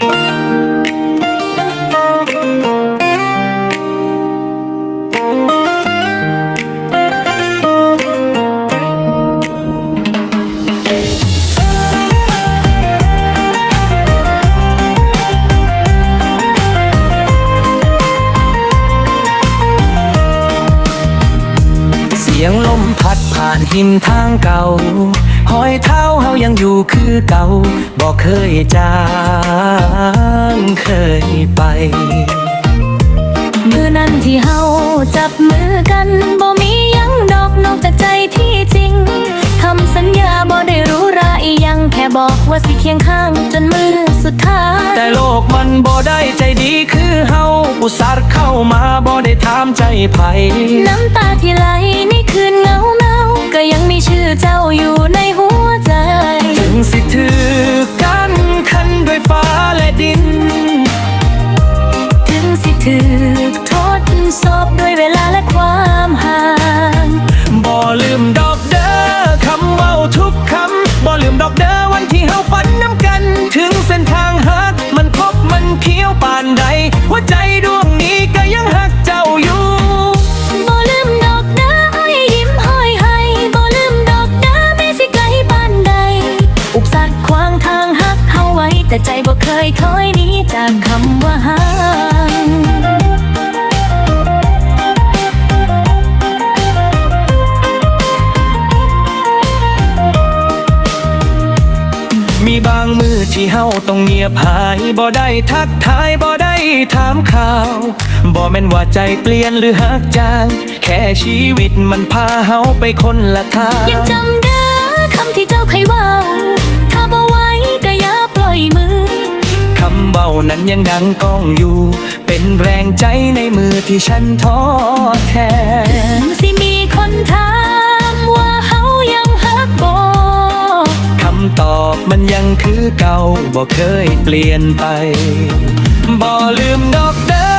เสียงลมพัดผ่านหินทางเก่า หอยเท้าเฮายังอยู่คือเก่า บอกเคยจาง ยไป มือนั้นที่เฮาจับมือกันบ่มีหยังดอกนอกจากใจที่จริงคำสัญญาบ่ได้รู้ราอีหยังแค่บอกว่าสิเคียงข้างจนมือสุดท้าย แต่โลกมันบ่ได้ใจดีคือเฮาอุตส่าห์เข้ามาบ่ได้ถามใจไผน้ำตาที่ไหลในคืนเหงาเนาๆก็ยังมีชื่อเจ้า ถึกทดสอบด้วยเวลาและความห่างบ่ลืมดอกเด้อคำเว้าทุกคำบ่ลืมดอกเด้อวันที่เฮาฝันน้ำกัน ถึงเส้นทางฮักมันคบมันเคี้ยวปานใดหัวใจดวงนี้ก็ยังฮักเจ้าอยู่บ่ลืมดอกดาไอ้ยิ้มห้อยให้บ่ลืมดอกดาแม้สิไกลปานใด อุปสรรคขวางทางหักเฮาไว้ แต่ใจบ่เคยถอยหนี้จากคำว่าห่า ที่เฮาต้องเงียบหายบ่ได้ทักทายบ่ได้ถามข่าวบ่แม่นว่าใจเปลี่ยนหรือฮักจาง แค่ชีวิตมันพาเฮาไปคนละทาง ยังจำได้คำที่เจ้าเคยเว่าถ้าบ่ไหว้ก็อย่าปล่อยมือ คำเบานั้นยังดังก้องอยู่ เป็นแรงใจในมือที่ฉันท้อแท้ ถึงสิมีคนถา มันยังคือเก่าบ่เคยเปลี่ยนไป บ่ลืมดอกเด้อ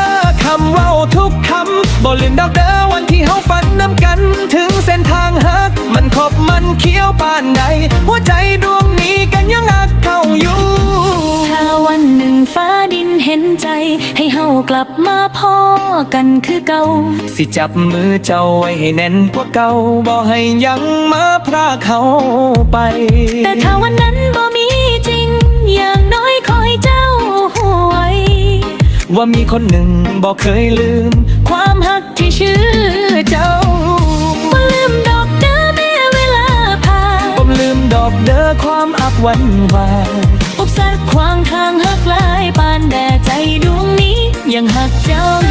คำเว้าทุกคำ บ่ลืมดอกเด้อวันที่เฮาฝันน้ำกัน ถึงเส้นทางฮัก มันคบมันเคี้ยวปานใด หัวใจดวงนี้กันยังอักเข้าอยู่ ถ้าวันหนึ่งฟ้าดินเห็นใจ ให้เฮากลับมาพ้อกันคือเก่า สิจับมือเจ้าไว้ให้แน่นกว่าเก่า บ่ให้ยังมาพรากเขาไป แต่ถ้าวันนั้น ว่ามีคนหนึ่งบอกเคยลืม ความฮักที่ชื่อเจ้าบ่ลืมดอกเด้อแม่เวลาผ่านผมลืมดอกเด้อความอับวันวานอุปสรรคขวางทางหักลายปานแต่ใจดวงนี้ยังหักเจ้าอยู่